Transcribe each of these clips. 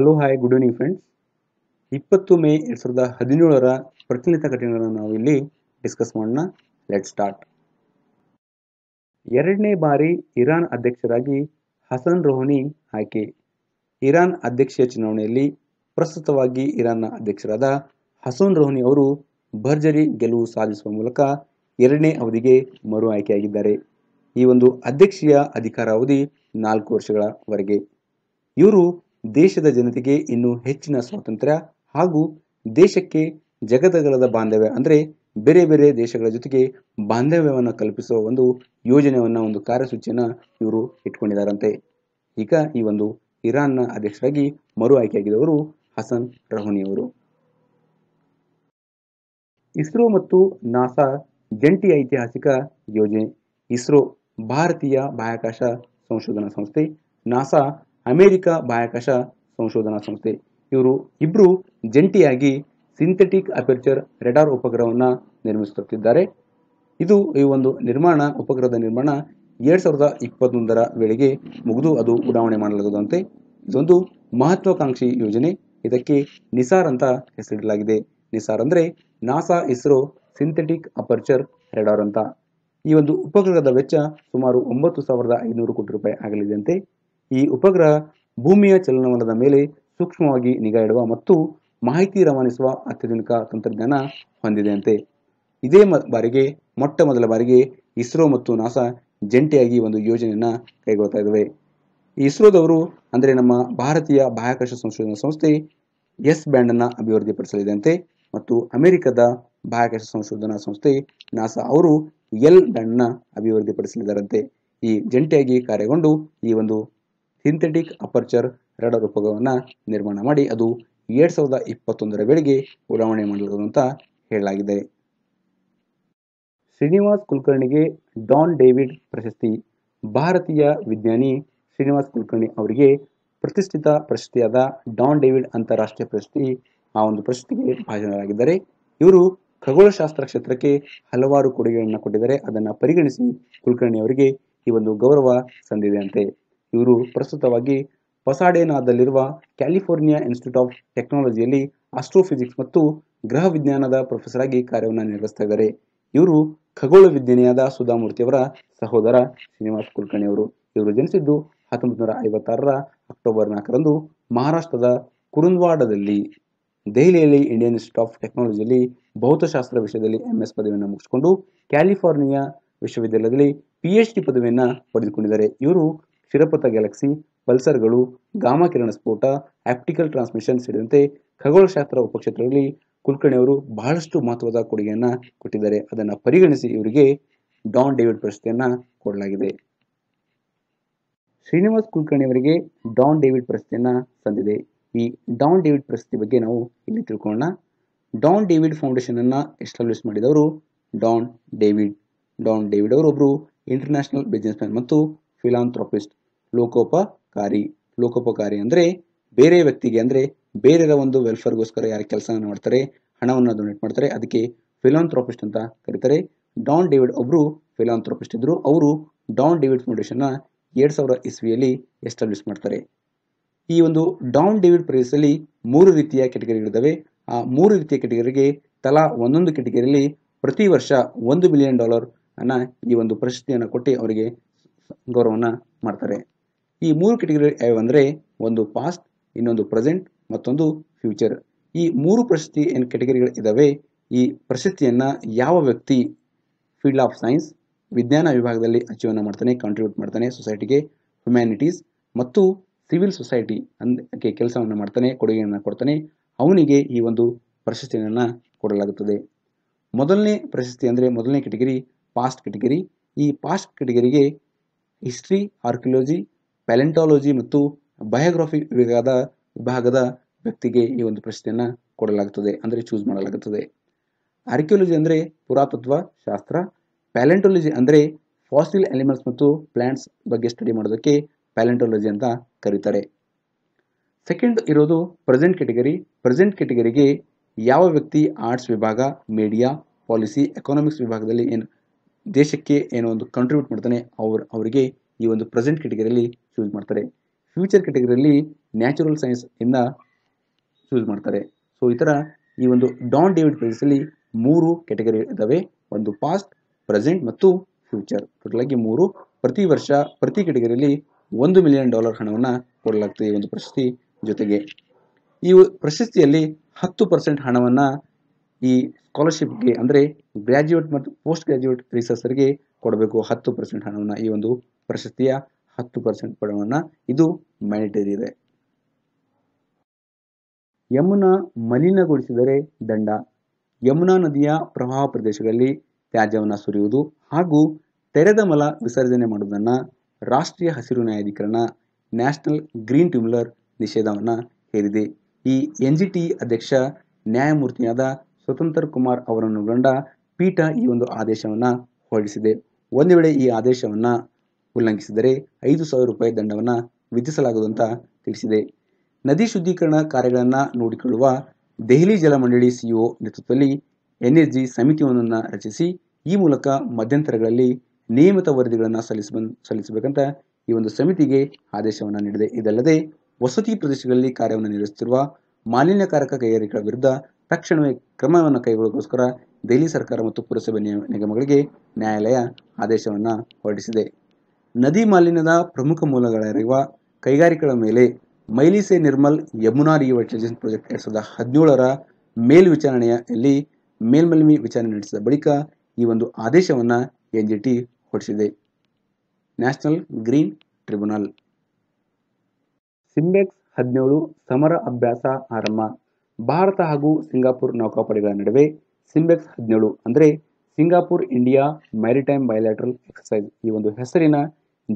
Hello hi good evening friends ಇಪ್ಪತ್ತು May ಎರಡು ಸಾವಿರದ ಹದಿನೇಳರ ಪ್ರಚಲಿತ ಘಟನೆಗಳನ್ನು ನಾವು ಇಲ್ಲಿ ಡಿಸ್ಕಸ್ ಮಾಡೋಣ. ಲೆಟ್ ಸ್ಟಾರ್ಟ್ ಎರಡನೇ ಬಾರಿ ಇರಾನ್ ಅಧ್ಯಕ್ಷರಾಗಿ ಹಸನ್ ರೋಹನಿ ಆಯ್ಕೆ. ಇರಾನ್ ಅಧ್ಯಕ್ಷೀಯ ಚುನಾವಣೆಯಲ್ಲಿ ಪ್ರಸ್ತುತವಾಗಿ ಇರಾನ್ನ ಅಧ್ಯಕ್ಷರಾದ ಹಸನ್ ರೋಹನಿ ಅವರು ಭರ್ಜರಿ ಗೆಲುವು ಸಾಧಿಸುವ ಮೂಲಕ ಎರಡನೇ ಅವಧಿಗೆ ಮರು ಆಯ್ಕೆಯಾಗಿದ್ದಾರೆ. ಈ ಒಂದು ಅಧ್ಯಕ್ಷೀಯ ಅಧಿಕಾರಾವಧಿ ನಾಲ್ಕು ವರ್ಷಗಳವರೆಗೆ. ಇವರು ದೇಶದ ಜನತೆಗೆ ಇನ್ನೂ ಹೆಚ್ಚಿನ ಸ್ವಾತಂತ್ರ್ಯ ಹಾಗೂ ದೇಶಕ್ಕೆ ಜಗದಗಲದ ಬಾಂಧವ್ಯ ಅಂದರೆ ಬೇರೆ ಬೇರೆ ದೇಶಗಳ ಜೊತೆಗೆ ಬಾಂಧವ್ಯವನ್ನು ಕಲ್ಪಿಸುವ ಒಂದು ಯೋಜನೆಯನ್ನು, ಒಂದು ಕಾರ್ಯಸೂಚಿಯನ್ನು ಇವರು ಇಟ್ಕೊಂಡಿದ್ದಾರಂತೆ ಈಗ ಈ ಒಂದು ಇರಾನ್ನ ಅಧ್ಯಕ್ಷರಾಗಿ ಮರು ಆಯ್ಕೆಯಾಗಿದ್ದವರು ಹಸನ್ ರಹೋನಿಯವರು ಇಸ್ರೋ ಮತ್ತು ನಾಸಾ ಜಂಟಿ ಐತಿಹಾಸಿಕ ಯೋಜನೆ, ಇಸ್ರೋ ಭಾರತೀಯ ಬಾಹ್ಯಾಕಾಶ ಸಂಶೋಧನಾ ಸಂಸ್ಥೆ, ನಾಸಾ ಅಮೆರಿಕ ಬಾಹ್ಯಾಕಾಶ ಸಂಶೋಧನಾ ಸಂಸ್ಥೆ. ಇವರು ಇಬ್ಬರು ಜಂಟಿಯಾಗಿ ಸಿಂಥೆಟಿಕ್ ಅಪರ್ಚರ್ ರೆಡಾರ್ ಉಪಗ್ರಹವನ್ನು ನಿರ್ಮಿಸುತ್ತಿದ್ದಾರೆ ಇದು ಈ ಒಂದು ನಿರ್ಮಾಣ, ಉಪಗ್ರಹದ ನಿರ್ಮಾಣ ಎರಡ್ ಸಾವಿರದ ಇಪ್ಪತ್ತೊಂದರ ವೇಳೆಗೆ ಮುಗಿದು ಅದು ಉಡಾವಣೆ ಮಾಡಲಾಗುವುದಂತೆ ಇದೊಂದು ಮಹತ್ವಾಕಾಂಕ್ಷಿ ಯೋಜನೆ. ಇದಕ್ಕೆ ನಿಸಾರ್ ಅಂತ ಹೆಸರಿಡಲಾಗಿದೆ. ನಿಸಾರ್ ಅಂದರೆ NASA ISRO synthetic aperture radar ಅಂತ. ಈ ಒಂದು ಉಪಗ್ರಹದ ವೆಚ್ಚ ಸುಮಾರು ಒಂಬತ್ತು ಸಾವಿರದ ಐನೂರು ಕೋಟಿ ರೂಪಾಯಿ ಆಗಲಿದೆಯಂತೆ ಈ ಉಪಗ್ರಹ ಭೂಮಿಯ ಚಲನವಲನದ ಮೇಲೆ ಸೂಕ್ಷ್ಮವಾಗಿ ನಿಗಾ ಇಡುವ ಮತ್ತು ಮಾಹಿತಿ ರವಾನಿಸುವ ಅತ್ಯಾಧುನಿಕ ತಂತ್ರಜ್ಞಾನ ಹೊಂದಿದೆಯಂತೆ ಇದೇ ಬಾರಿಗೆ, ಮೊಟ್ಟ ಮೊದಲ ಬಾರಿಗೆ ಇಸ್ರೋ ಮತ್ತು ನಾಸಾ ಜಂಟಿಯಾಗಿ ಒಂದು ಯೋಜನೆಯನ್ನ ಕೈಗೊಳ್ತಾ ಇದ್ದಾವೆ. ಇಸ್ರೋದವರು ಅಂದರೆ ನಮ್ಮ ಭಾರತೀಯ ಬಾಹ್ಯಾಕಾಶ ಸಂಶೋಧನಾ ಸಂಸ್ಥೆ ಎಸ್ ಬ್ಯಾಂಡ್ ಅನ್ನು ಅಭಿವೃದ್ಧಿಪಡಿಸಲಿದೆ ಮತ್ತು ಅಮೆರಿಕದ ಬಾಹ್ಯಾಕಾಶ ಸಂಶೋಧನಾ ಸಂಸ್ಥೆ ನಾಸಾ ಅವರು ಎಲ್ ಬ್ಯಾಂಡ್ನ ಅಭಿವೃದ್ಧಿಪಡಿಸಲಿದ್ದಾರಂತೆ. ಈ ಜಂಟಿಯಾಗಿ ಕಾರ್ಯಗೊಂಡು ಈ ಒಂದು ಸಿಂಥೆಟಿಕ್ ಅಪರ್ಚರ್ ರಡಾರ್ ಉಪಗ್ರಹವನ್ನು ನಿರ್ಮಾಣ ಮಾಡಿ ಅದು ಎರಡ್ ಸಾವಿರದ ಇಪ್ಪತ್ತೊಂದರ ವೇಳೆಗೆ ಉಡಾವಣೆ ಮಾಡಲಾಗುವುದು ಅಂತ ಹೇಳಲಾಗಿದೆ. ಶ್ರೀನಿವಾಸ್ ಕುಲಕರ್ಣಿಗೆ ಡಾನ್ ಡೇವಿಡ್ ಪ್ರಶಸ್ತಿ. ಭಾರತೀಯ ವಿಜ್ಞಾನಿ ಶ್ರೀನಿವಾಸ್ ಕುಲಕರ್ಣಿ ಅವರಿಗೆ ಪ್ರತಿಷ್ಠಿತ ಪ್ರಶಸ್ತಿಯಾದ ಡಾನ್ ಡೇವಿಡ್ ಅಂತಾರಾಷ್ಟ್ರೀಯ ಪ್ರಶಸ್ತಿ. ಆ ಒಂದು ಪ್ರಶಸ್ತಿಗೆ ಭಾಜನರಾಗಿದ್ದಾರೆ. ಇವರು ಖಗೋಳಶಾಸ್ತ್ರ ಕ್ಷೇತ್ರಕ್ಕೆ ಹಲವಾರು ಕೊಡುಗೆಗಳನ್ನು ಕೊಟ್ಟಿದ್ದಾರೆ. ಅದನ್ನು ಪರಿಗಣಿಸಿ ಕುಲಕರ್ಣಿ ಅವರಿಗೆ ಈ ಒಂದು ಗೌರವ ಸಂದಿದೆಯಂತೆ ಇವರು ಪ್ರಸ್ತುತವಾಗಿ ಪಸಾಡೇನಾದಲ್ಲಿರುವ ಕ್ಯಾಲಿಫೋರ್ನಿಯಾ ಇನ್ಸ್ಟಿಟ್ಯೂಟ್ ಆಫ್ ಟೆಕ್ನಾಲಜಿಯಲ್ಲಿ ಆಸ್ಟ್ರೋಫಿಸಿಕ್ಸ್ ಮತ್ತು ಗ್ರಹ ವಿಜ್ಞಾನದ ಪ್ರೊಫೆಸರ್ ಆಗಿ ಕಾರ್ಯವನ್ನು ನಿರ್ವಹಿಸ್ತಾ ಇದ್ದಾರೆ. ಇವರು ಖಗೋಳ ವಿಜ್ಞಾನಿಯಾದ ಸುಧಾಮೂರ್ತಿಯವರ ಸಹೋದರ ಶ್ರೀನಿವಾಸ್ ಕುಲಕರ್ಣಿ ಅವರು. ಇವರು ಜನಿಸಿದ್ದು ಹತ್ತೊಂಬತ್ತು ನೂರ ಐವತ್ತಾರರ ಅಕ್ಟೋಬರ್ ನಾಲ್ಕರಂದು ಮಹಾರಾಷ್ಟ್ರದ ಕುರುಂದ್ವಾಡದಲ್ಲಿ, ದೆಹಲಿಯಲ್ಲಿ ಇಂಡಿಯನ್ ಇನ್ಸ್ಟಿಟ್ಯೂಟ್ ಆಫ್ ಟೆಕ್ನಾಲಜಿಯಲ್ಲಿ ಭೌತಶಾಸ್ತ್ರ ವಿಷಯದಲ್ಲಿ ಎಂಎಸ್ ಪದವಿಯನ್ನು ಮುಗಿಸಿಕೊಂಡು ಕ್ಯಾಲಿಫೋರ್ನಿಯಾ ವಿಶ್ವವಿದ್ಯಾಲಯದಲ್ಲಿ ಪಿ ಎಚ್ ಡಿ ಪದವಿಯನ್ನು ಪಡೆದುಕೊಂಡಿದ್ದಾರೆ. ಇವರು ಕ್ಷಿರಪಥ ಗ್ಯಾಲಕ್ಸಿ, ಪಲ್ಸರ್ಗಳು, ಗಾಮ ಕಿರಣ ಸ್ಫೋಟ, ಆಪ್ಟಿಕಲ್ ಟ್ರಾನ್ಸ್ಮಿಷನ್ ಸೇರಿದಂತೆ ಖಗೋಳಶಾಸ್ತ್ರ ಉಪಕ್ಷೇತ್ರದಲ್ಲಿ ಕುಲಕರ್ಣಿ ಅವರು ಬಹಳಷ್ಟು ಮಹತ್ವದ ಕೊಡುಗೆಯನ್ನ ಕೊಟ್ಟಿದ್ದಾರೆ. ಅದನ್ನು ಪರಿಗಣಿಸಿ ಇವರಿಗೆ ಡಾನ್ ಡೇವಿಡ್ ಪ್ರಶಸ್ತಿಯನ್ನ ಕೊಡಲಾಗಿದೆ. ಶ್ರೀನಿವಾಸ್ ಕುಲಕರ್ಣಿ ಅವರಿಗೆ ಡಾನ್ ಡೇವಿಡ್ ಪ್ರಶಸ್ತಿಯನ್ನ ಸಂದಿದೆ. ಈ ಡಾನ್ ಡೇವಿಡ್ ಪ್ರಶಸ್ತಿ ಬಗ್ಗೆ ನಾವು ಇಲ್ಲಿ ತಿಳ್ಕೊಳ್ಳೋಣ. ಡಾನ್ ಡೇವಿಡ್ ಫೌಂಡೇಶನ್ ಅನ್ನ ಎಸ್ಟಾಬ್ಲಿಷ್ ಮಾಡಿದವರು ಡಾನ್ ಡೇವಿಡ್. ಡಾನ್ ಡೇವಿಡ್ ಅವರು ಒಬ್ಬರು ಇಂಟರ್ನ್ಯಾಷನಲ್ ಬಿಸ್ನೆಸ್ ಮ್ಯಾನ್ ಮತ್ತು ಫಿಲಾಂಥ್ರೋಪಿಸ್ಟ್. ಲೋಕೋಪಕಾರಿ ಲೋಕೋಪಕಾರಿ ಅಂದರೆ ಬೇರೆ ವ್ಯಕ್ತಿಗೆ ಅಂದರೆ ಬೇರೆಯವರ ಒಂದು ವೆಲ್ಫೇರ್ಗೋಸ್ಕರ ಯಾರು ಕೆಲಸ ಮಾಡ್ತಾರೆ, ಹಣವನ್ನು ಡೊನೇಟ್ ಮಾಡ್ತಾರೆ, ಅದಕ್ಕೆ ಫಿಲಾಂಥ್ರೋಪಿಸ್ಟ್ ಅಂತ ಕರೀತಾರೆ. ಡಾನ್ ಡೇವಿಡ್ ಒಬ್ಬರು ಫಿಲಾಂಥ್ರೋಪಿಸ್ಟ್ ಇದ್ದರು ಅವರು ಡಾನ್ ಡೇವಿಡ್ ಫೌಂಡೇಶನ್ನ ಎರಡು ಸಾವಿರ ಇಸ್ವಿಯಲ್ಲಿ ಎಸ್ಟಾಬ್ಲಿಷ್ ಮಾಡ್ತಾರೆ. ಈ ಒಂದು ಡಾನ್ ಡೇವಿಡ್ ಪ್ರೈಸಲ್ಲಿ ಮೂರು ರೀತಿಯ ಕೆಟಗರಿಗಳಿದ್ದಾವೆ ಆ ಮೂರು ರೀತಿಯ ಕೆಟಗರಿಗೆ ತಲಾ ಒಂದೊಂದು ಕೆಟಗರಿಯಲ್ಲಿ ಪ್ರತಿ ವರ್ಷ ಒಂದು ಮಿಲಿಯನ್ ಡಾಲರ್ ಅನ್ನ ಈ ಒಂದು ಪ್ರಶಸ್ತಿಯನ್ನು ಕೊಟ್ಟು ಅವರಿಗೆ ಗೌರವವನ್ನು ಮಾಡ್ತಾರೆ. ಈ ಮೂರು ಕೆಟಗರಿ ಯಾವಂದರೆ ಒಂದು ಪಾಸ್ಟ್ ಇನ್ನೊಂದು ಪ್ರೆಸೆಂಟ್ ಮತ್ತೊಂದು ಫ್ಯೂಚರ್ ಈ ಮೂರು ಪ್ರಶಸ್ತಿ ಏನು ಕೆಟಗರಿಗಳು ಇದ್ದಾವೆ ಈ ಪ್ರಶಸ್ತಿಯನ್ನು ಯಾವ ವ್ಯಕ್ತಿ ಫೀಲ್ಡ್ ಆಫ್ ಸೈನ್ಸ್ ವಿಜ್ಞಾನ ವಿಭಾಗದಲ್ಲಿ ಅಚೀವನ್ನ ಮಾಡ್ತಾನೆ ಕಾಂಟ್ರಿಬ್ಯೂಟ್ ಮಾಡ್ತಾನೆ ಸೊಸೈಟಿಗೆ ಹ್ಯುಮ್ಯಾನಿಟೀಸ್ ಮತ್ತು ಸಿವಿಲ್ ಸೊಸೈಟಿ ಅಂದಕ್ಕೆ ಕೆಲಸವನ್ನು ಮಾಡ್ತಾನೆ, ಕೊಡುಗೆಯನ್ನು ಕೊಡ್ತಾನೆ. ಅವನಿಗೆ ಈ ಒಂದು ಪ್ರಶಸ್ತಿಯನ್ನು ಕೊಡಲಾಗುತ್ತದೆ. ಮೊದಲನೇ ಪ್ರಶಸ್ತಿ ಅಂದರೆ ಮೊದಲನೇ ಕೆಟಗರಿ ಪಾಸ್ಟ್ ಕೆಟಗರಿ ಈ ಪಾಸ್ಟ್ ಕೆಟಗರಿಗೆ ಹಿಸ್ಟ್ರಿ ಆರ್ಕಿಯಾಲಜಿ ಪ್ಯಾಲೆಂಟಾಲಜಿ ಮತ್ತು ಬಯೋಗ್ರಫಿ ವಿಭಾಗದ ವಿಭಾಗದ ವ್ಯಕ್ತಿಗೆ ಈ ಒಂದು ಪ್ರಶ್ನೆಯನ್ನು ಕೊಡಲಾಗುತ್ತದೆ, ಅಂದರೆ ಚೂಸ್ ಮಾಡಲಾಗುತ್ತದೆ. ಆರ್ಕಿಯೋಲಜಿ ಅಂದರೆ ಪುರಾತತ್ವ ಶಾಸ್ತ್ರ. ಪ್ಯಾಲೆಂಟಾಲಜಿ ಅಂದರೆ ಫಾಸಿಲ್ ಎಲಿಮೆಂಟ್ಸ್ ಮತ್ತು ಪ್ಲಾಂಟ್ಸ್ ಬಗ್ಗೆ ಸ್ಟಡಿ ಮಾಡೋದಕ್ಕೆ ಪ್ಯಾಲೆಂಟಾಲಜಿ ಅಂತ ಕರೀತಾರೆ. ಸೆಕೆಂಡ್ ಇರೋದು ಪ್ರೆಸೆಂಟ್ ಕೆಟಗರಿ ಪ್ರೆಸೆಂಟ್ ಕೆಟಗರಿಗೆ ಯಾವ ವ್ಯಕ್ತಿ ಆರ್ಟ್ಸ್ ವಿಭಾಗ ಮೀಡಿಯಾ ಪಾಲಿಸಿ ಎಕನಾಮಿಕ್ಸ್ ವಿಭಾಗದಲ್ಲಿ ಏನು ದೇಶಕ್ಕೆ ಏನೋ ಒಂದು ಕಂಟ್ರಿಬ್ಯೂಟ್ ಮಾಡ್ತಾನೆ, ಅವ್ರ, ಅವರಿಗೆ ಈ ಒಂದು ಪ್ರೆಸೆಂಟ್ ಕೆಟಗರಿಯಲ್ಲಿ ಚೂಸ್ ಮಾಡ್ತಾರೆ. ಫ್ಯೂಚರ್ ಕೆಟಗರಿಯಲ್ಲಿ ನ್ಯಾಚುರಲ್ ಸೈನ್ಸ್ ಇಂದ ಚೂಸ್ ಮಾಡ್ತಾರೆ. ಸೊ ಈ ಥರ ಈ ಒಂದು ಡಾನ್ ಡೇವಿಡ್ ಪ್ರೈಸಲ್ಲಿ ಮೂರು ಕೆಟಗರಿ ಇದ್ದಾವೆ ಒಂದು ಪಾಸ್ಟ್ ಪ್ರೆಸೆಂಟ್ ಮತ್ತು ಫ್ಯೂಚರ್ ಟೋಟಲ್ ಆಗಿ ಮೂರು ಪ್ರತಿ ವರ್ಷ ಪ್ರತಿ ಕೆಟಗರಿಯಲ್ಲಿ ಒಂದು ಮಿಲಿಯನ್ ಡಾಲರ್ ಹಣವನ್ನು ಕೊಡಲಾಗ್ತದೆ ಈ ಒಂದು ಪ್ರಶಸ್ತಿ ಜೊತೆಗೆ. ಈ ಪ್ರಶಸ್ತಿಯಲ್ಲಿ ಹತ್ತು ಪರ್ಸೆಂಟ್ ಹಣವನ್ನು ಈ ಸ್ಕಾಲರ್ಶಿಪ್ಗೆ ಅಂದರೆ ಗ್ರ್ಯಾಜುಯೇಟ್ ಮತ್ತು ಪೋಸ್ಟ್ ಗ್ರ್ಯಾಜುಯೇಟ್ ರಿಸರ್ಚರ್ಗೆ ಕೊಡಬೇಕು. ಹತ್ತು ಪರ್ಸೆಂಟ್ ಹಣವನ್ನು ಈ ಒಂದು ಪ್ರಶಸ್ತಿಯ ಹತ್ತು ಪರ್ಸೆಂಟ್ ಹಣವನ್ನು ಇದು ಮ್ಯಾಂಡೇಟರಿ ಇದೆ. ಯಮುನಾ ಮಲಿನಗೊಳಿಸಿದರೆ ದಂಡ. ಯಮುನಾ ನದಿಯ ಪ್ರವಾಹ ಪ್ರದೇಶಗಳಲ್ಲಿ ತ್ಯಾಜ್ಯವನ್ನು ಸುರಿಯುವುದು ಹಾಗೂ ತೆರೆದ ಮಲ ವಿಸರ್ಜನೆ ಮಾಡುವುದನ್ನು ರಾಷ್ಟ್ರೀಯ ಹಸಿರು ನ್ಯಾಯಾಧೀಕರಣ ನ್ಯಾಷನಲ್ ಗ್ರೀನ್ ಟ್ರಿಬ್ಯುನಲ್ ನಿಷೇಧವನ್ನು ಹೇರಿದೆ. ಈ ಎನ್ ಜಿ ಅಧ್ಯಕ್ಷ ನ್ಯಾಯಮೂರ್ತಿಯಾದ ಸ್ವತಂತ್ರ ಕುಮಾರ್ ಅವರನ್ನೊಳಗೊಂಡ ಪೀಠ ಈ ಒಂದು ಆದೇಶವನ್ನು ಹೊರಡಿಸಿದೆ. ಒಂದು ವೇಳೆ ಈ ಆದೇಶವನ್ನು ಉಲ್ಲಂಘಿಸಿದರೆ ಐದು ಸಾವಿರ ರೂಪಾಯಿ ದಂಡವನ್ನು ವಿಧಿಸಲಾಗುವುದು ಅಂತ ತಿಳಿಸಿದೆ. ನದಿ ಶುದ್ಧೀಕರಣ ಕಾರ್ಯಗಳನ್ನು ನೋಡಿಕೊಳ್ಳುವ ದೆಹಲಿ ಜಲಮಂಡಳಿ ಸಿಇಒ ನೇತೃತ್ವದಲ್ಲಿ ಎನ್ಎಸ್ಜಿ ಸಮಿತಿಯೊಂದನ್ನು ರಚಿಸಿ ಈ ಮೂಲಕ ಮಧ್ಯಂತರಗಳಲ್ಲಿ ನಿಯಮಿತ ವರದಿಗಳನ್ನು ಸಲ್ಲಿಸ ಸಲ್ಲಿಸಬೇಕಂತ ಈ ಒಂದು ಸಮಿತಿಗೆ ಆದೇಶವನ್ನು ನೀಡಿದೆ. ಇದಲ್ಲದೆ ವಸತಿ ಪ್ರದೇಶಗಳಲ್ಲಿ ಕಾರ್ಯವನ್ನು ನಿರ್ವಹಿಸುತ್ತಿರುವ ಮಾಲಿನ್ಯಕಾರಕ ಕೈಗಾರಿಕೆಗಳ ವಿರುದ್ಧ ತಕ್ಷಣವೇ ಕ್ರಮವನ್ನು ಕೈಗೊಳ್ಳೋಕ್ಕೋಸ್ಕರ ದೆಹಲಿ ಸರ್ಕಾರ ಮತ್ತು ಪುರಸಭೆ ನಿಗಮಗಳಿಗೆ ನ್ಯಾಯಾಲಯ ಆದೇಶವನ್ನು ಹೊರಡಿಸಿದೆ. ನದಿ ಮಾಲಿನ್ಯದ ಪ್ರಮುಖ ಮೂಲಗಳಿರುವ ಕೈಗಾರಿಕೆಗಳ ಮೇಲೆ ಮೈಲಿಸೆ ನಿರ್ಮಲ್ ಯಮುನಾ ರಿವರ್ಟೈಸೇಷನ್ ಪ್ರಾಜೆಕ್ಟ್ ಎರಡ್ ಸಾವಿರದ ಹದಿನೇಳರ ಮೇಲ್ವಿಚಾರಣೆಯಲ್ಲಿ ಮೇಲ್ಮಲ್ವಿ ವಿಚಾರಣೆ ನಡೆಸಿದ ಬಳಿಕ ಈ ಒಂದು ಆದೇಶವನ್ನು ಎನ್ ಜಿ ಟಿ ಹೊರಡಿಸಿದೆ. National green tribunal. ಸಿಂಬೆಕ್ಸ್ ಹದಿನೇಳು ಸಮರ ಅಭ್ಯಾಸ ಆರಂಭ. ಭಾರತ ಹಾಗೂ ಸಿಂಗಾಪುರ್ ನೌಕಾಪಡೆಗಳ ನಡುವೆ ಸಿಂಬೆಕ್ಸ್ ಹದಿನೇಳು ಅಂದರೆ Singapore India maritime bilateral exercise ಈ ಒಂದು ಹೆಸರಿನ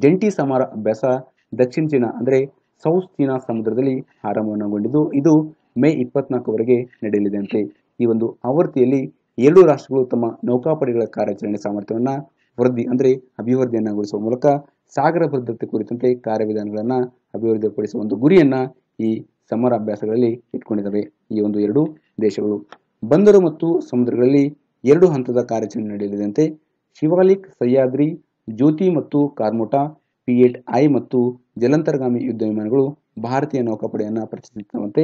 ಜಂಟಿ ಸಮರ ಅಭ್ಯಾಸ ದಕ್ಷಿಣ ಚೀನಾ, ಅಂದರೆ ಸೌತ್ ಚೀನಾ ಸಮುದ್ರದಲ್ಲಿ ಆರಂಭಗೊಂಡಿದ್ದು, ಇದು ಮೇ ಇಪ್ಪತ್ನಾಲ್ಕವರೆಗೆ ನಡೆಯಲಿದೆ ಅಂತೆ ಈ ಒಂದು ಆವೃತ್ತಿಯಲ್ಲಿ ಎರಡು ರಾಷ್ಟ್ರಗಳು ತಮ್ಮ ನೌಕಾಪಡೆಗಳ ಕಾರ್ಯಾಚರಣೆ ಸಾಮರ್ಥ್ಯವನ್ನು ವೃದ್ಧಿ, ಅಂದರೆ ಅಭಿವೃದ್ಧಿಯನ್ನಗೊಳಿಸುವ ಮೂಲಕ ಸಾಗರ ಭದ್ರತೆ ಕುರಿತಂತೆ ಕಾರ್ಯವಿಧಾನಗಳನ್ನು ಅಭಿವೃದ್ಧಿಪಡಿಸುವ ಒಂದು ಗುರಿಯನ್ನು ಈ ಸಮರ ಅಭ್ಯಾಸಗಳಲ್ಲಿ ಇಟ್ಕೊಂಡಿದ್ದಾವೆ. ಈ ಒಂದು ಎರಡು ದೇಶಗಳು. ಬಂದರು ಮತ್ತು ಸಮುದ್ರಗಳಲ್ಲಿ ಎರಡು ಹಂತದ ಕಾರ್ಯಾಚರಣೆ ನಡೆಯಲಿದಂತೆ, ಶಿವಾಲಿಕ್ ಸಹ್ಯಾದ್ರಿ ಜ್ಯೋತಿ ಮತ್ತು ಕಾರ್ಮೋಟಾ, ಪಿ ಏಟ್ ಐ ಮತ್ತು ಜಲಂತರ್ಗಾಮಿ ಯುದ್ಧ ವಿಮಾನಗಳು ಭಾರತೀಯ ನೌಕಾಪಡೆಯನ್ನು ಪ್ರತಿನಿಧಿಸುವಂತೆ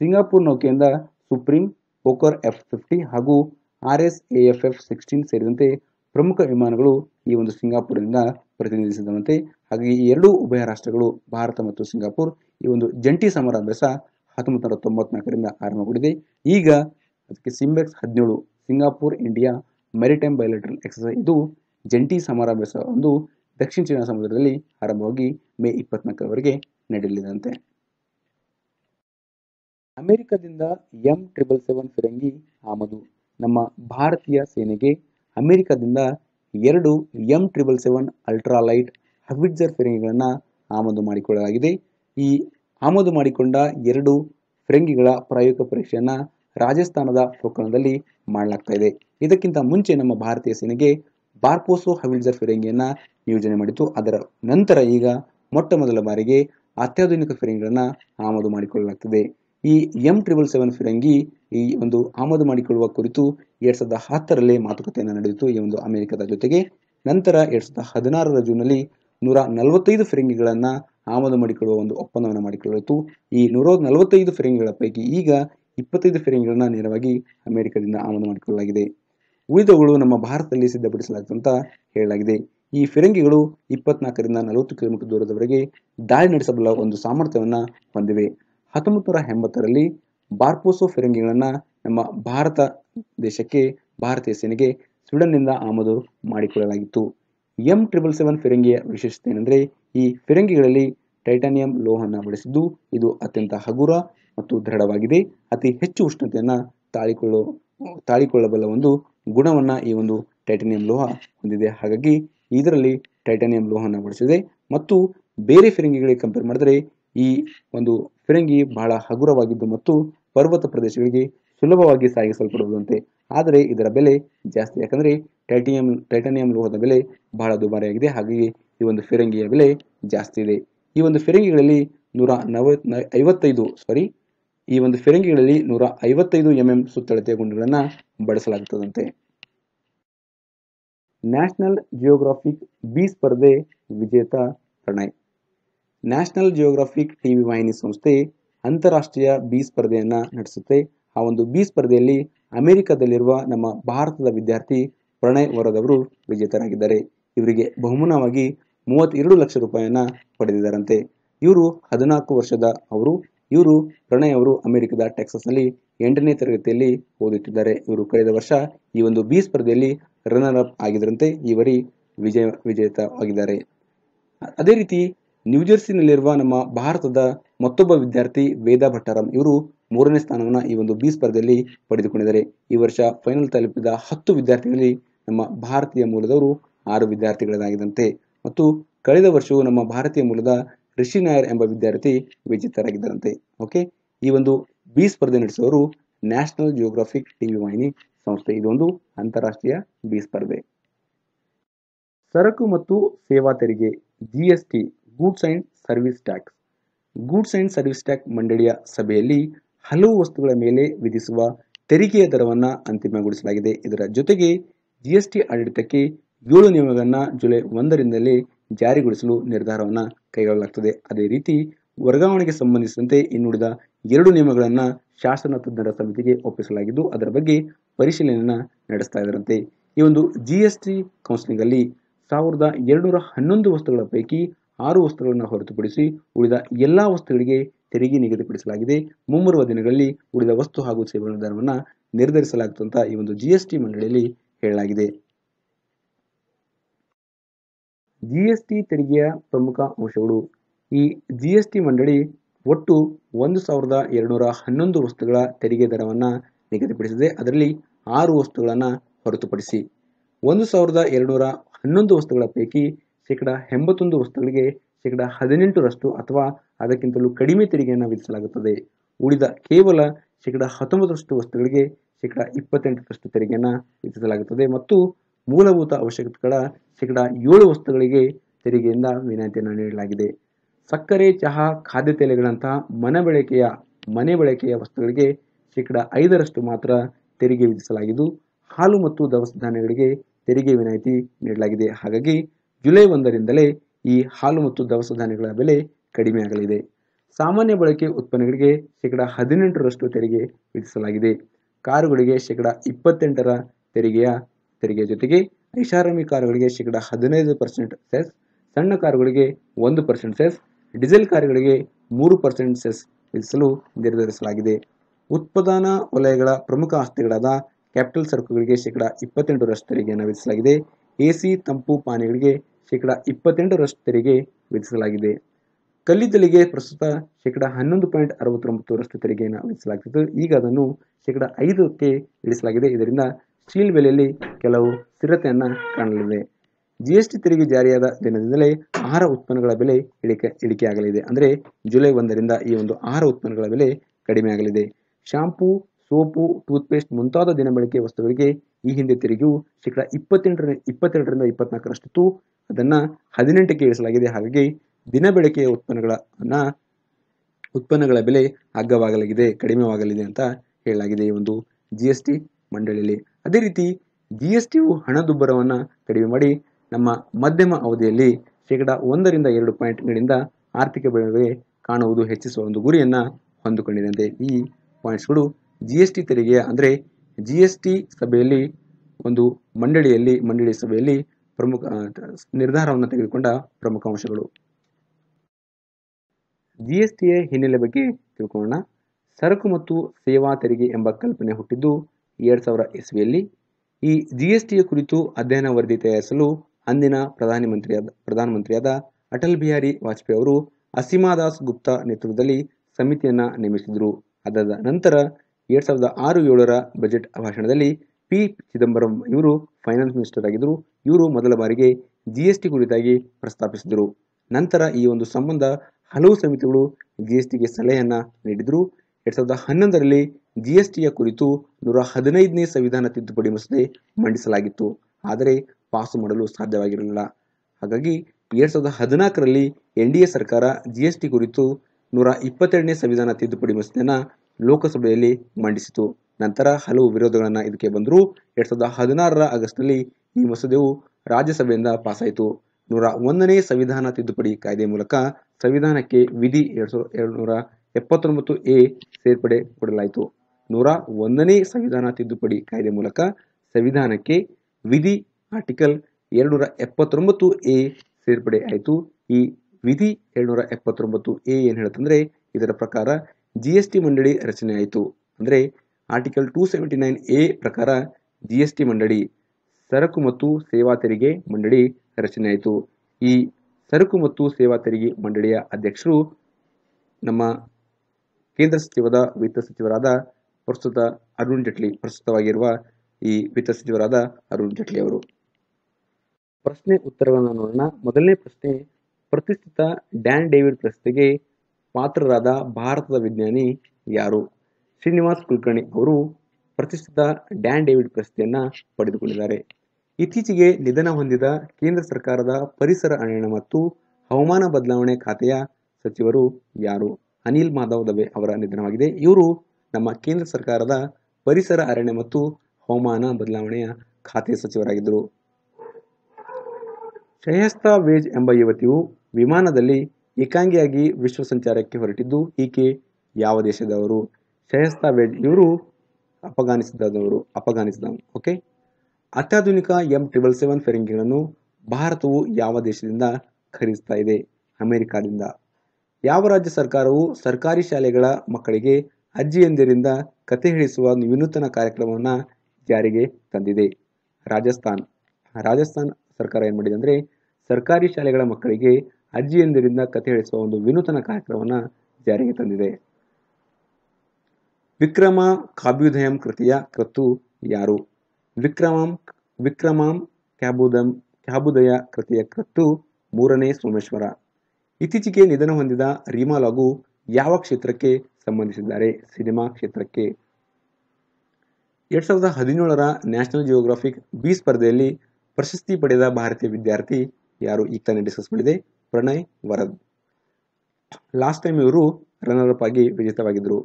ಸಿಂಗಾಪುರ್ ನೌಕೆಯಿಂದ ಸುಪ್ರೀಂ ಪೋಕರ್ ಎಫ್ ಫಿಫ್ಟಿ ಹಾಗೂ R S A F F sixteen ಸೇರಿದಂತೆ ಪ್ರಮುಖ ವಿಮಾನಗಳು ಈ ಒಂದು ಸಿಂಗಾಪುರದಿಂದ ಪ್ರತಿನಿಧಿಸಿದಂತೆ ಹಾಗೆ ಈ ಎರಡೂ ಉಭಯ ರಾಷ್ಟ್ರಗಳು, ಭಾರತ ಮತ್ತು ಸಿಂಗಾಪುರ್, ಈ ಒಂದು ಜಂಟಿ ಸಮರಾಭ್ಯಾಸ ಹತ್ತೊಂಬತ್ತು ನೂರ ತೊಂಬತ್ನಾಲ್ಕರಿಂದ ಆರಂಭಗೊಂಡಿದೆ. ಈಗ ಅದಕ್ಕೆ ಸಿಂಬೆಕ್ಸ್ ಹದಿನೇಳು, Singapore, India, maritime bilateral exercise ಇದು ಜಂಟಿ ಸಮರಾಭ್ಯಾಸ ಒಂದು ದಕ್ಷಿಣ ಚೀನಾ ಸಮುದ್ರದಲ್ಲಿ ಆರಂಭವಾಗಿ ಮೇ ಇಪ್ಪತ್ನಾಲ್ಕರವರೆಗೆ ನಡೆಯಲಿದಂತೆ ಅಮೆರಿಕದಿಂದ ಎಂ ಟ್ರಿಬಲ್ ಸೆವೆನ್ ಫಿರಂಗಿ ಆಮದು. ನಮ್ಮ ಭಾರತೀಯ ಸೇನೆಗೆ ಅಮೆರಿಕದಿಂದ ಎರಡು M triple seven ultralight howitzer ಫಿರಂಗಿಗಳನ್ನು ಆಮದು ಮಾಡಿಕೊಳ್ಳಲಾಗಿದೆ. ಈ ಆಮದು ಮಾಡಿಕೊಂಡ ಎರಡು ಫಿರಂಗಿಗಳ ಪ್ರಾಯೋಗಿಕ ಪರೀಕ್ಷೆಯನ್ನು ರಾಜಸ್ಥಾನದ ಪೋಖರಣದಲ್ಲಿ ಮಾಡಲಾಗ್ತಾ ಇದೆ. ಇದಕ್ಕಿಂತ ಮುಂಚೆ ನಮ್ಮ ಭಾರತೀಯ ಸೇನೆಗೆ ಬಾರ್ಪೋಸೋ ಹವಿಲ್ಜರ್ ಫಿರಂಗಿಯನ್ನು ನಿಯೋಜನೆ ಮಾಡಿತು ಅದರ ನಂತರ ಈಗ ಮೊಟ್ಟ ಮೊದಲ ಬಾರಿಗೆ ಅತ್ಯಾಧುನಿಕ ಫಿರಂಗಿಗಳನ್ನು ಆಮದು ಮಾಡಿಕೊಳ್ಳಲಾಗ್ತದೆ. ಈ ಎಂ ಟ್ರಿಬಲ್ ಸೆವೆನ್ ಫಿರಂಗಿ ಈ ಒಂದು ಆಮದು ಮಾಡಿಕೊಳ್ಳುವ ಕುರಿತು ಎರಡ್ ಸಾವಿರದ ಹತ್ತರಲ್ಲಿ ಮಾತುಕತೆಯನ್ನು ನಡೆಯಿತು ಈ ಒಂದು ಅಮೆರಿಕದ ಜೊತೆಗೆ. ನಂತರ ಎರಡ್ ಸಾವಿರದ ಹದಿನಾರರ ಜೂನ್ನಲ್ಲಿ ನೂರ ನಲವತ್ತೈದು ಫಿರಂಗಿಗಳನ್ನು ಆಮದು ಮಾಡಿಕೊಳ್ಳುವ ಒಂದು ಒಪ್ಪಂದವನ್ನು ಮಾಡಿಕೊಳ್ಳಲಾಯಿತು. ಈ ನೂರ ನಲವತ್ತೈದು ಫಿರಂಗಿಗಳ ಪೈಕಿ ಈಗ ಇಪ್ಪತ್ತೈದು ಫಿರಂಗಿಗಳನ್ನ ನೇರವಾಗಿ ಅಮೆರಿಕದಿಂದ ಆಮದು ಮಾಡಿಕೊಳ್ಳಲಾಗಿದೆ. ಉಳಿದವುಗಳು ನಮ್ಮ ಭಾರತದಲ್ಲಿ ಸಿದ್ಧಪಡಿಸಲಾಗಿದೆ ಅಂತ ಹೇಳಲಾಗಿದೆ. ಈ ಫಿರಂಗಿಗಳು ಇಪ್ಪತ್ನಾಲ್ಕರಿಂದ ನಲವತ್ತು ಕಿಲೋಮೀಟರ್ ದೂರದವರೆಗೆ ದಾಳಿ ನಡೆಸಬಲ್ಲ ಒಂದು ಸಾಮರ್ಥ್ಯವನ್ನು ಹೊಂದಿವೆ. ಹತ್ತೊಂಬತ್ತು ನೂರ ಎಂಬತ್ತರಲ್ಲಿ ಬಾರ್ಪೋಸೋ ಫಿರಂಗಿಗಳನ್ನು ನಮ್ಮ ಭಾರತ ದೇಶಕ್ಕೆ, ಭಾರತೀಯ ಸೇನೆಗೆ ಸ್ವೀಡನ್ನಿಂದ ಆಮದು ಮಾಡಿಕೊಳ್ಳಲಾಗಿತ್ತು ಎಂ ಟ್ರಿಬಲ್ ಸೆವೆನ್ ಫಿರಂಗಿಯ ವಿಶೇಷತೆ ಏನೆಂದರೆ, ಈ ಫಿರಂಗಿಗಳಲ್ಲಿ ಟೈಟಾನಿಯಂ ಲೋಹವನ್ನು ಬಳಸಿದ್ದು ಇದು ಅತ್ಯಂತ ಹಗುರ ಮತ್ತು ದೃಢವಾಗಿದೆ. ಅತಿ ಹೆಚ್ಚು ಉಷ್ಣತೆಯನ್ನು ತಾಳಿಕೊಳ್ಳೋ, ತಾಳಿಕೊಳ್ಳಬಲ್ಲ ಒಂದು ಗುಣವನ್ನು ಈ ಒಂದು ಟೈಟಾನಿಯಂ ಲೋಹ ಹೊಂದಿದೆ. ಹಾಗಾಗಿ ಇದರಲ್ಲಿ ಟೈಟಾನಿಯಂ ಲೋಹವನ್ನು ಬಳಸಿದೆ. ಮತ್ತು ಬೇರೆ ಫಿರಂಗಿಗಳಿಗೆ ಕಂಪೇರ್ ಮಾಡಿದರೆ ಈ ಒಂದು ಫಿರಂಗಿ ಬಹಳ ಹಗುರವಾಗಿದ್ದು ಮತ್ತು ಪರ್ವತ ಪ್ರದೇಶಗಳಿಗೆ ಸುಲಭವಾಗಿ ಸಾಗಿಸಲ್ಪಡುವುದಂತೆ. ಆದರೆ ಇದರ ಬೆಲೆ ಜಾಸ್ತಿ. ಯಾಕಂದರೆ ಟೈಟಾನಿಯಂ ಟೈಟಾನಿಯಂ ಲೋಹದ ಬೆಲೆ ಬಹಳ ದುಬಾರಿಯಾಗಿದೆ. ಹಾಗಾಗಿ ಈ ಒಂದು ಫಿರಂಗಿಯ ಬೆಲೆ ಜಾಸ್ತಿ ಇದೆ. ಈ ಒಂದು ಫಿರಂಗಿಗಳಲ್ಲಿ ನೂರ ನವ ಐವತ್ತೈದು ಸಾರಿ ಈ ಒಂದು ಫಿರಂಗಿಗಳಲ್ಲಿ ನೂರ ಐವತ್ತೈದು ಎಂಎಂ ಸುತ್ತಳತೆಯ ಗುಂಡುಗಳನ್ನು ಬಳಸಲಾಗುತ್ತದಂತೆ ನ್ಯಾಷನಲ್ ಜಿಯೋಗ್ರಾಫಿಕ್ ಬಿ ಸ್ಪರ್ಧೆ ವಿಜೇತ ಪ್ರಣಯ್. ನ್ಯಾಷನಲ್ ಜಿಯೋಗ್ರಾಫಿಕ್ ಟಿವಿ ವಾಹಿನಿ ಸಂಸ್ಥೆ ಅಂತಾರಾಷ್ಟ್ರೀಯ ಬಿ ಸ್ಪರ್ಧೆಯನ್ನು ನಡೆಸುತ್ತೆ. ಆ ಒಂದು ಬಿ ಸ್ಪರ್ಧೆಯಲ್ಲಿ ಅಮೆರಿಕದಲ್ಲಿರುವ ನಮ್ಮ ಭಾರತದ ವಿದ್ಯಾರ್ಥಿ ಪ್ರಣಯ್ ವರದವರು ವಿಜೇತರಾಗಿದ್ದಾರೆ. ಇವರಿಗೆ ಬಹುಮಾನವಾಗಿ ಮೂವತ್ತೆರಡು ಲಕ್ಷ ರೂಪಾಯಿಯನ್ನ ಪಡೆದಿದ್ದಾರಂತೆ. ಇವರು ಹದಿನಾಲ್ಕು ವರ್ಷದ ಅವರು. ಇವರು ಪ್ರಣಯ್ ಅವರು ಅಮೆರಿಕದ ಟೆಕ್ಸಸ್ನಲ್ಲಿ ಎಂಟನೇ ತರಗತಿಯಲ್ಲಿ ಓದುತ್ತಿದ್ದಾರೆ. ಇವರು ಕಳೆದ ವರ್ಷ ಈ ಒಂದು ಬಿ ಸ್ಪರ್ಧೆಯಲ್ಲಿ ರನ್ನರ್ ಅಪ್ ಆಗಿದ್ದರಂತೆ ಇವರಿ ವಿಜಯ, ವಿಜೇತವಾಗಿದ್ದಾರೆ. ಅದೇ ರೀತಿ ನ್ಯೂಜೆರ್ಸಿನಲ್ಲಿರುವ ನಮ್ಮ ಭಾರತದ ಮತ್ತೊಬ್ಬ ವಿದ್ಯಾರ್ಥಿ ವೇದಾ ಭಟ್ಟಾರಂ ಇವರು ಮೂರನೇ ಸ್ಥಾನವನ್ನು ಈ ಒಂದು ಬಿ ಸ್ಪರ್ಧೆಯಲ್ಲಿ ಪಡೆದುಕೊಂಡಿದ್ದಾರೆ. ಈ ವರ್ಷ ಫೈನಲ್ ತಲುಪಿದ ಹತ್ತು ವಿದ್ಯಾರ್ಥಿಗಳಲ್ಲಿ ನಮ್ಮ ಭಾರತೀಯ ಮೂಲದವರು ಆರು ವಿದ್ಯಾರ್ಥಿಗಳಾಗಿದ್ದಂತೆ. ಮತ್ತು ಕಳೆದ ವರ್ಷವೂ ನಮ್ಮ ಭಾರತೀಯ ಮೂಲದ ರಿಷಿ ನಾಯರ್ ಎಂಬ ವಿದ್ಯಾರ್ಥಿ ವಿಜೇತರಾಗಿದ್ದಾರಂತೆ. ಓಕೆ, ಈ ಒಂದು ಬಿ ಸ್ಪರ್ಧೆ ನಡೆಸುವವರು ನ್ಯಾಷನಲ್ ಜಿಯೋಗ್ರಾಫಿಕ್ ಟಿವಿ ವಾಹಿನಿ ಸಂಸ್ಥೆ. ಇದೊಂದು ಅಂತಾರಾಷ್ಟ್ರೀಯ ಬಿ ಸ್ಪರ್ಧೆ. ಸರಕು ಮತ್ತು ಸೇವಾ ತೆರಿಗೆ GST goods and service tax. Goods and service tax ಮಂಡಳಿಯ ಸಭೆಯಲ್ಲಿ ಹಲವು ವಸ್ತುಗಳ ಮೇಲೆ ವಿಧಿಸುವ ತೆರಿಗೆಯ ದರವನ್ನು ಅಂತಿಮಗೊಳಿಸಲಾಗಿದೆ. ಇದರ ಜೊತೆಗೆ ಜಿಎಸ್ಟಿ ಆಡಳಿತಕ್ಕೆ ಏಳು ನಿಯಮಗಳನ್ನು ಜುಲೈ ಒಂದರಿಂದಲೇ ಜಾರಿಗೊಳಿಸಲು ನಿರ್ಧಾರವನ್ನು ಕೈಗೊಳ್ಳಲಾಗ್ತದೆ. ಅದೇ ರೀತಿ ವರ್ಗಾವಣೆಗೆ ಸಂಬಂಧಿಸಿದಂತೆ ಇನ್ನುಳಿದ ಎರಡು ನಿಯಮಗಳನ್ನು ಶಾಸನ ತಜ್ಞರ ಸಮಿತಿಗೆ ಒಪ್ಪಿಸಲಾಗಿದ್ದು, ಅದರ ಬಗ್ಗೆ ಪರಿಶೀಲನೆಯನ್ನು ನಡೆಸ್ತಾ ಇದ್ದಾರಂತೆ. ಈ ಒಂದು ಜಿ ಎಸ್ ಟಿ ಕೌನ್ಸಿಲಿಂಗ್ ಅಲ್ಲಿ ಸಾವಿರದ ಎರಡುನೂರ ಹನ್ನೊಂದು ವಸ್ತುಗಳ ಪೈಕಿ ಆರು ವಸ್ತುಗಳನ್ನು ಹೊರತುಪಡಿಸಿ ಉಳಿದ ಎಲ್ಲ ವಸ್ತುಗಳಿಗೆ ತೆರಿಗೆ ನಿಗದಿಪಡಿಸಲಾಗಿದೆ. ಮುಂಬರುವ ದಿನಗಳಲ್ಲಿ ಉಳಿದ ವಸ್ತು ಹಾಗೂ ಸೇವೆಗಳ ದರವನ್ನು ನಿರ್ಧರಿಸಲಾಗುತ್ತಂತ ಈ ಒಂದು ಜಿ ಎಸ್ ಟಿ ಮಂಡಳಿಯಲ್ಲಿ ಹೇಳಲಾಗಿದೆ. ಜಿ ಎಸ್ ಟಿ ತೆರಿಗೆಯ ಪ್ರಮುಖ ಅಂಶಗಳು. ಈ ಜಿ ಎಸ್ ಟಿ ಮಂಡಳಿ ಒಟ್ಟು ಒಂದು ಸಾವಿರದ ಎರಡುನೂರ ಹನ್ನೊಂದು ವಸ್ತುಗಳ ತೆರಿಗೆ ದರವನ್ನು ನಿಗದಿಪಡಿಸಿದೆ ಅದರಲ್ಲಿ ಆರು ವಸ್ತುಗಳನ್ನು ಹೊರತುಪಡಿಸಿ ಒಂದು ಸಾವಿರದ ಎರಡುನೂರ ಹನ್ನೊಂದು ವಸ್ತುಗಳ ಪೈಕಿ ಶೇಕಡ ಎಂಬತ್ತೊಂದು ವಸ್ತುಗಳಿಗೆ ಶೇಕಡ ಹದಿನೆಂಟರಷ್ಟು ಅಥವಾ ಅದಕ್ಕಿಂತಲೂ ಕಡಿಮೆ ತೆರಿಗೆಯನ್ನು ವಿಧಿಸಲಾಗುತ್ತದೆ. ಉಳಿದ ಕೇವಲ ಶೇಕಡ ಹತ್ತೊಂಬತ್ತರಷ್ಟು ವಸ್ತುಗಳಿಗೆ ಶೇಕಡ ಇಪ್ಪತ್ತೆಂಟರಷ್ಟು ತೆರಿಗೆಯನ್ನು ವಿಧಿಸಲಾಗುತ್ತದೆ ಮತ್ತು ಮೂಲಭೂತ ಅವಶ್ಯಕತೆಗಳ ಶೇಕಡಾ ಏಳು ವಸ್ತುಗಳಿಗೆ ತೆರಿಗೆಯಿಂದ ವಿನಾಯಿತಿಯನ್ನು ನೀಡಲಾಗಿದೆ. ಸಕ್ಕರೆ, ಚಹಾ, ಖಾದ್ಯ ತೈಲಗಳಂತಹ ಮನೆ ಬಳಕೆಯ ಮನೆ ಬಳಕೆಯ ವಸ್ತುಗಳಿಗೆ ಶೇಕಡಾ ಐದರಷ್ಟು ಮಾತ್ರ ತೆರಿಗೆ ವಿಧಿಸಲಾಗಿದ್ದು, ಹಾಲು ಮತ್ತು ದವಸ ಧಾನ್ಯಗಳಿಗೆ ತೆರಿಗೆ ವಿನಾಯಿತಿ ನೀಡಲಾಗಿದೆ. ಹಾಗಾಗಿ ಜುಲೈ ಒಂದರಿಂದಲೇ ಈ ಹಾಲು ಮತ್ತು ದವಸ ಧಾನ್ಯಗಳ ಬೆಲೆ ಕಡಿಮೆಯಾಗಲಿದೆ ಸಾಮಾನ್ಯ ಬಳಕೆ ಉತ್ಪನ್ನಗಳಿಗೆ ಶೇಕಡಾ ಹದಿನೆಂಟರಷ್ಟು ತೆರಿಗೆ ವಿಧಿಸಲಾಗಿದೆ. ಕಾರುಗಳಿಗೆ ಶೇಕಡಾ ಇಪ್ಪತ್ತೆಂಟರ ತೆರಿಗೆಯ ತೆರಿಗೆಯ ಜೊತೆಗೆ ಐಷಾರಾಮಿ ಕಾರುಗಳಿಗೆ ಶೇಕಡ ಹದಿನೈದು ಪರ್ಸೆಂಟ್ ಸೆಸ್ ಸಣ್ಣ ಕಾರುಗಳಿಗೆ ಒಂದು ಪರ್ಸೆಂಟ್ ಸೆಸ್ ಡೀಸೆಲ್ ಕಾರುಗಳಿಗೆ ಮೂರು ಪರ್ಸೆಂಟ್ ಸೆಸ್ ವಿಧಿಸಲು ನಿರ್ಧರಿಸಲಾಗಿದೆ. ಉತ್ಪಾದನಾ ವಲಯಗಳ ಪ್ರಮುಖ ಆಸ್ತಿಗಳಾದ ಕ್ಯಾಪಿಟಲ್ ಸರಕುಗಳಿಗೆ ಶೇಕಡ ಇಪ್ಪತ್ತೆಂಟರಷ್ಟು ತೆರಿಗೆಯನ್ನು ವಿಧಿಸಲಾಗಿದೆ. ಎಸಿ, ತಂಪು ಪಾನೀಯಗಳಿಗೆ ಶೇಕಡ ಇಪ್ಪತ್ತೆಂಟರಷ್ಟು ತೆರಿಗೆ ವಿಧಿಸಲಾಗಿದೆ. ಕಲ್ಲಿದ್ದಲಿಗೆ ಪ್ರಸ್ತುತ ಶೇಕಡ ಹನ್ನೊಂದು ಪಾಯಿಂಟ್ ಅರವತ್ತೊಂಬತ್ತರಷ್ಟು ತೆರಿಗೆಯನ್ನು ವಿಧಿಸಲಾಗುತ್ತಿದ್ದು ಈಗ ಅದನ್ನು ಶೇಕಡ ಐದಕ್ಕೆ ಇಳಿಸಲಾಗಿದೆ. ಇದರಿಂದ ಸ್ಟೀಲ್ ಬೆಲೆಯಲ್ಲಿ ಕೆಲವು ಸ್ಥಿರತೆಯನ್ನು ಕಾಣಲಿದೆ. ಜಿಎಸ್ಟಿ ತೆರಿಗೆ ಜಾರಿಯಾದ ದಿನದಿಂದಲೇ ಆಹಾರ ಉತ್ಪನ್ನಗಳ ಬೆಲೆ ಇಳಿಕೆ, ಇಳಿಕೆಯಾಗಲಿದೆ. ಅಂದರೆ ಜುಲೈ ಒಂದರಿಂದ ಈ ಒಂದು ಆಹಾರ ಉತ್ಪನ್ನಗಳ ಬೆಲೆ ಕಡಿಮೆಯಾಗಲಿದೆ ಶಾಂಪೂ, ಸೋಪು, ಟೂತ್ಪೇಸ್ಟ್ ಮುಂತಾದ ದಿನಬಳಕೆ ವಸ್ತುಗಳಿಗೆ ಈ ಹಿಂದೆ ತೆರಿಗೆಯು ಶೇಕಡ ಇಪ್ಪತ್ತೆಂಟರ ಇಪ್ಪತ್ತೆರಡರಿಂದ ಇಪ್ಪತ್ನಾಲ್ಕರಷ್ಟಿತ್ತು. ಅದನ್ನು ಹದಿನೆಂಟಕ್ಕೆ ಇಳಿಸಲಾಗಿದೆ. ಹಾಗಾಗಿ ದಿನಬಳಕೆಯ ಉತ್ಪನ್ನಗಳನ್ನ, ಉತ್ಪನ್ನಗಳ ಬೆಲೆ ಅಗ್ಗವಾಗಲಿದೆ ಕಡಿಮೆವಾಗಲಿದೆ ಅಂತ ಹೇಳಲಾಗಿದೆ ಈ ಒಂದು ಜಿ ಎಸ್ ಟಿ ಮಂಡಳಿಯಲ್ಲಿ. ಅದೇ ರೀತಿ ಜಿ ಎಸ್ ಟಿಯು ಹಣದುಬ್ಬರವನ್ನು ಕಡಿಮೆ ಮಾಡಿ ನಮ್ಮ ಮಧ್ಯಮ ಅವಧಿಯಲ್ಲಿ ಶೇಕಡಾ ಒಂದರಿಂದ ಎರಡು ಪಾಯಿಂಟ್ಗಳಿಂದ ಆರ್ಥಿಕ ಬೆಳವಣಿಗೆ ಕಾಣುವುದು ಹೆಚ್ಚಿಸುವ ಒಂದು ಗುರಿಯನ್ನು ಹೊಂದಿಕೊಂಡಿದೆ. ಈ ಪಾಯಿಂಟ್ಸ್ಗಳು ಜಿ ಎಸ್ ಟಿ ತೆರಿಗೆಯ ಅಂದರೆ ಜಿ ಎಸ್ ಟಿ ಸಭೆಯಲ್ಲಿ ಒಂದು ಮಂಡಳಿಯಲ್ಲಿ, ಮಂಡಳಿ ಸಭೆಯಲ್ಲಿ ಪ್ರಮುಖ ನಿರ್ಧಾರವನ್ನು ತೆಗೆದುಕೊಂಡ ಪ್ರಮುಖ ಅಂಶಗಳು. ಜಿ ಎಸ್ ಟಿಯ ಹಿನ್ನೆಲೆ ಬಗ್ಗೆ ತಿಳ್ಕೊಳ್ಳೋಣ. ಸರಕು ಮತ್ತು ಸೇವಾ ತೆರಿಗೆ ಎಂಬ ಕಲ್ಪನೆ ಹುಟ್ಟಿದ್ದು ಎರಡು ಸಾವಿರ ಇಸ್ವಿಯಲ್ಲಿ ಈ ಜಿ ಎಸ್ ಟಿಯ ಕುರಿತು ಅಧ್ಯಯನ ವರದಿ ತಯಾರಿಸಲು ಅಂದಿನ ಪ್ರಧಾನಿ ಮಂತ್ರಿಯಾದ ಪ್ರಧಾನಮಂತ್ರಿಯಾದ ಅಟಲ್ ಬಿಹಾರಿ ವಾಜಪೇಯಿ ಅವರು ಅಸೀಮಾದಾಸ್ ಗುಪ್ತಾ ನೇತೃತ್ವದಲ್ಲಿ ಸಮಿತಿಯನ್ನು ನೇಮಿಸಿದರು. ಅದಾದ ನಂತರ ಎರಡು ಸಾವಿರದ ಆರು ಏಳರ ಬಜೆಟ್ ಭಾಷಣದಲ್ಲಿ ಪಿ ಚಿದಂಬರಂ ಇವರು ಫೈನಾನ್ಸ್ ಮಿನಿಸ್ಟರ್ ಆಗಿದ್ದರು ಇವರು ಮೊದಲ ಬಾರಿಗೆ ಜಿ ಎಸ್ ಟಿ ಕುರಿತಾಗಿ ಪ್ರಸ್ತಾಪಿಸಿದರು. ನಂತರ ಈ ಒಂದು ಸಂಬಂಧ ಹಲವು ಸಮಿತಿಗಳು ಜಿ ಎಸ್ ಟಿಗೆ ಸಲಹೆಯನ್ನು ನೀಡಿದರು. ಎರಡು ಸಾವಿರದ ಹನ್ನೊಂದರಲ್ಲಿ ಜಿ ಎಸ್ ಟಿಯ ಕುರಿತು ನೂರ ಹದಿನೈದನೇ ಸಂವಿಧಾನ ತಿದ್ದುಪಡಿ ಮಸೂದೆ ಮಂಡಿಸಲಾಗಿತ್ತು. ಆದರೆ ಪಾಸು ಮಾಡಲು ಸಾಧ್ಯವಾಗಿರಲಿಲ್ಲ. ಹಾಗಾಗಿ ಎರಡ್ ಸಾವಿರದ ಹದಿನಾಲ್ಕರಲ್ಲಿ ಎನ್ ಡಿ ಎ ಸರ್ಕಾರ ಜಿಎಸ್ಟಿ ಕುರಿತು ನೂರ ಇಪ್ಪತ್ತೆರಡನೇ ಸಂವಿಧಾನ ತಿದ್ದುಪಡಿ ಮಸೂದೆಯನ್ನು ಲೋಕಸಭೆಯಲ್ಲಿ ಮಂಡಿಸಿತು. ನಂತರ ಹಲವು ವಿರೋಧಗಳನ್ನು ಇದಕ್ಕೆ ಬಂದರೂ ಎರಡ್ ಸಾವಿರದ ಹದಿನಾರರ ಆಗಸ್ಟ್ನಲ್ಲಿ ಈ ಮಸೂದೆಯು ರಾಜ್ಯಸಭೆಯಿಂದ ಪಾಸಾಯಿತು. ನೂರ ಒಂದನೇ ಸಂವಿಧಾನ ತಿದ್ದುಪಡಿ ಕಾಯ್ದೆ ಮೂಲಕ ಸಂವಿಧಾನಕ್ಕೆ ವಿಧಿ ಎರಡು ಸಾವಿರದ ಎರಡು ನೂರ ಎಪ್ಪತ್ತೊಂಬತ್ತು ಎ ಸೇರ್ಪಡೆ ಕೊಡಲಾಯಿತು. ನೂರ ಒಂದನೇ ಸಂವಿಧಾನ ತಿದ್ದುಪಡಿ ಕಾಯ್ದೆ ಮೂಲಕ ಸಂವಿಧಾನಕ್ಕೆ ವಿಧಿ ಆರ್ಟಿಕಲ್ ಎರಡುನೂರ ಎಪ್ಪತ್ತೊಂಬತ್ತು ಎ ಸೇರ್ಪಡೆ ಆಯಿತು. ಈ ವಿಧಿ ಎರಡುನೂರ ಎಪ್ಪತ್ತೊಂಬತ್ತು ಎ ಏನು ಹೇಳುತ್ತಂದ್ರೆ ಇದರ ಪ್ರಕಾರ ಜಿ ಎಸ್ ಟಿ ಮಂಡಳಿ ರಚನೆ ಆಯಿತು. ಅಂದರೆ article two seventy nine A ಪ್ರಕಾರ ಜಿ ಎಸ್ ಟಿ ಮಂಡಳಿ, ಸರಕು ಮತ್ತು ಸೇವಾ ತೆರಿಗೆ ಮಂಡಳಿ ರಚನೆ ಆಯಿತು. ಈ ಸರಕು ಮತ್ತು ಸೇವಾ ತೆರಿಗೆ ಮಂಡಳಿಯ ಅಧ್ಯಕ್ಷರು ನಮ್ಮ ಕೇಂದ್ರ ಸಚಿವದ ವಿತ್ತ ಸಚಿವರಾದ ಪ್ರಸ್ತುತ ಅರುಣ್ ಜೇಟ್ಲಿ ಪ್ರಸ್ತುತವಾಗಿರುವ ಈ ವಿತ್ತ ಸಚಿವರಾದ ಅರುಣ್ ಜೇಟ್ಲಿ ಅವರು. ಪ್ರಶ್ನೆ ಉತ್ತರಗಳನ್ನು ನೋಡೋಣ. ಮೊದಲನೇ ಪ್ರಶ್ನೆ, ಪ್ರತಿಷ್ಠಿತ ಡ್ಯಾನ್ ಡೇವಿಡ್ ಪ್ರಶಸ್ತಿಗೆ ಪಾತ್ರರಾದ ಭಾರತದ ವಿಜ್ಞಾನಿ ಯಾರು? ಶ್ರೀನಿವಾಸ್ ಕುಲಕರ್ಣಿ ಅವರು ಪ್ರತಿಷ್ಠಿತ ಡ್ಯಾನ್ ಡೇವಿಡ್ ಪ್ರಶಸ್ತಿಯನ್ನ ಪಡೆದುಕೊಂಡಿದ್ದಾರೆ. ಇತ್ತೀಚೆಗೆ ನಿಧನ ಹೊಂದಿದ ಕೇಂದ್ರ ಸರ್ಕಾರದ ಪರಿಸರ ಅರಣ್ಯ ಮತ್ತು ಹವಾಮಾನ ಬದಲಾವಣೆ ಖಾತೆಯ ಸಚಿವರು ಯಾರು? ಅನಿಲ್ ಮಾಧವ್ ದವೆ ಅವರ ನಿಧನವಾಗಿದೆ. ಇವರು ನಮ್ಮ ಕೇಂದ್ರ ಸರ್ಕಾರದ ಪರಿಸರ ಅರಣ್ಯ ಮತ್ತು ಹವಾಮಾನ ಬದಲಾವಣೆಯ ಖಾತೆ ಸಚಿವರಾಗಿದ್ದರು. ಶಯಸ್ತಾ ವೇಜ್ ಎಂಬ ಯುವತಿಯು ವಿಮಾನದಲ್ಲಿ ಏಕಾಂಗಿಯಾಗಿ ವಿಶ್ವ ಸಂಚಾರಕ್ಕೆ ಹೊರಟಿದ್ದು, ಈಕೆ ಯಾವ ದೇಶದವರು? ಶಯಸ್ತಾ ವೇಜ್ ಇವರು ಅಫಘಾನಿಸ್ತಾನದವರು, ಅಫಘಾನಿಸ್ತಾನ್, ಓಕೆ? ಅತ್ಯಾಧುನಿಕ ಎಂ ಟ್ರಿಬಲ್ ಸೆವೆನ್ ಫೆರಿಂಗಿಗಳನ್ನು ಭಾರತವು ಯಾವ ದೇಶದಿಂದ ಖರೀದಿಸ್ತಾ ಇದೆ? ಅಮೆರಿಕಾದಿಂದ. ಯಾವ ರಾಜ್ಯ ಸರ್ಕಾರವು ಸರ್ಕಾರಿ ಶಾಲೆಗಳ ಮಕ್ಕಳಿಗೆ ಅಜ್ಜಿಯಂದಿರಿಂದ ಕತೆ ಹೇಳಿಸುವ ವಿನೂತನ ಕಾರ್ಯಕ್ರಮವನ್ನು ಜಾರಿಗೆ ತಂದಿದೆ. ರಾಜಸ್ಥಾನ್. ರಾಜಸ್ಥಾನ್ ಸರ್ಕಾರ ಏನು ಮಾಡಿದೆ ಅಂದರೆ, ಸರ್ಕಾರಿ ಶಾಲೆಗಳ ಮಕ್ಕಳಿಗೆ ಅಜ್ಜಿಯಂದಿರಿಂದ ಕತೆ ಹೇಳಿಸುವ ಒಂದು ವಿನೂತನ ಕಾರ್ಯಕ್ರಮವನ್ನು ಜಾರಿಗೆ ತಂದಿದೆ. ವಿಕ್ರಮ ಕಾಬ್ಯುದಯಂ ಕೃತಿಯ ಕೃತು ಯಾರು? ವಿಕ್ರಮಂ, ವಿಕ್ರಮಾಂ ಕ್ಯಾಬುದಂ, ಕ್ಯಾಬುದಯ ಕೃತಿಯ ಕೃತು ಮೂರನೇ ಸೋಮೇಶ್ವರ. ಇತ್ತೀಚೆಗೆ ನಿಧನ ಹೊಂದಿದ ರೀಮಾ ಲಾಗು ಯಾವ ಕ್ಷೇತ್ರಕ್ಕೆ ಸಂಬಂಧಿಸಿದ್ದಾರೆ. ಸಿನಿಮಾ ಕ್ಷೇತ್ರಕ್ಕೆ ಎರಡ್ ಸಾವಿರದ ಹದಿನೇಳರ ನ್ಯಾಷನಲ್ ಜಿಯೋಗ್ರಾಫಿಕ್ ಬಿ ಸ್ಪರ್ಧೆಯಲ್ಲಿ ಪ್ರಶಸ್ತಿ ಪಡೆದ ಭಾರತೀಯ ವಿದ್ಯಾರ್ಥಿ ಯಾರು? ಈಗ ತಾನೇ ಡಿಸ್ಕಸ್ ಮಾಡಿದೆ. ಪ್ರಣಯ್ ವರದ್. ಲಾಸ್ಟ್ ಟೈಮ್ ಇವರು ರನ್ನರ್ ಅಪ್ ಆಗಿ ವಿಜೇತವಾಗಿದ್ದರು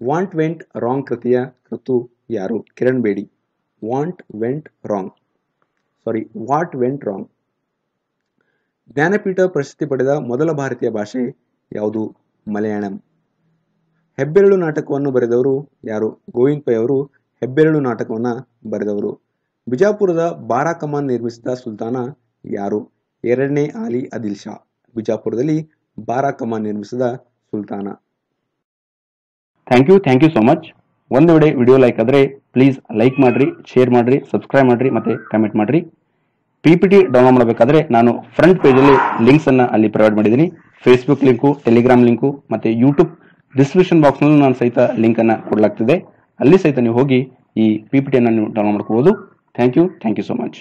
ವಾಂಟ್ ವೆಂಟ್ ರಾಂಗ್ ಕೃತಿಯ ಕೃತು ಯಾರು? Kiran Bedi. What went wrong sorry what went wrong Jnanpith ಪ್ರಶಸ್ತಿ ಪಡೆದ ಮೊದಲ ಭಾರತೀಯ ಭಾಷೆ ಯಾವುದು? ಮಲಯಾಳಂ. ಹೆಬ್ಬೆರಳು ನಾಟಕವನ್ನು ಬರೆದವರು ಯಾರು? ಗೋವಿಂದ್ ಪೈ ಅವರು ಹೆಬ್ಬೆರಳು ನಾಟಕವನ್ನು ಬರೆದವರು. ಬಿಜಾಪುರದ ಬಾರಾ ಕಮಾನ್ ನಿರ್ಮಿಸಿದ ಸುಲ್ತಾನ ಯಾರು? ಎರಡನೇ ಆಲಿ ಅದಿಲ್ ಶಾ. ಬಿಜಾಪುರದಲ್ಲಿ ಬಾರಾ ಕಮಾನ್ ನಿರ್ಮಿಸಿದ ಸುಲ್ತಾನ. Thank you thank you so much ಒಂದು ವೇಳೆ ವಿಡಿಯೋ ಲೈಕ್ ಆದರೆ ಪ್ಲೀಸ್ ಲೈಕ್ ಮಾಡಿರಿ ಶೇರ್ ಮಾಡಿರಿ ಸಬ್ಸ್ಕ್ರೈಬ್ ಮಾಡಿರಿ, ಮತ್ತು ಕಮೆಂಟ್ ಮಾಡಿರಿ. ಪಿ ಪಿ ಟಿ ಡೌನ್ಲೋಡ್ ಮಾಡಬೇಕಾದ್ರೆ ನಾನು ಫ್ರಂಟ್ ಪೇಜಲ್ಲಿ ಲಿಂಕ್ಸ್ ಅನ್ನ ಅಲ್ಲಿ ಪ್ರೊವೈಡ್ ಮಾಡಿದ್ದೀನಿ. ಫೇಸ್ಬುಕ್ ಲಿಂಕು ಟೆಲಿಗ್ರಾಮ್ ಲಿಂಕು ಮತ್ತು ಯೂಟ್ಯೂಬ್ ಡಿಸ್ಕ್ರಿಪ್ಷನ್ ಬಾಕ್ಸ್ನಲ್ಲೂ ನಾನು ಸಹಿತ ಲಿಂಕ್ ಅನ್ನ ಕೊಡಲಾಗ್ತಿದೆ. ಅಲ್ಲಿ ಸಹಿತ ನೀವು ಹೋಗಿ ಈ ಪಿ ಪಿ ಟಿಯನ್ನು ನೀವು ಡೌನ್ಲೋಡ್ ಮಾಡ್ಕೋಬಹುದು thank you thank you so much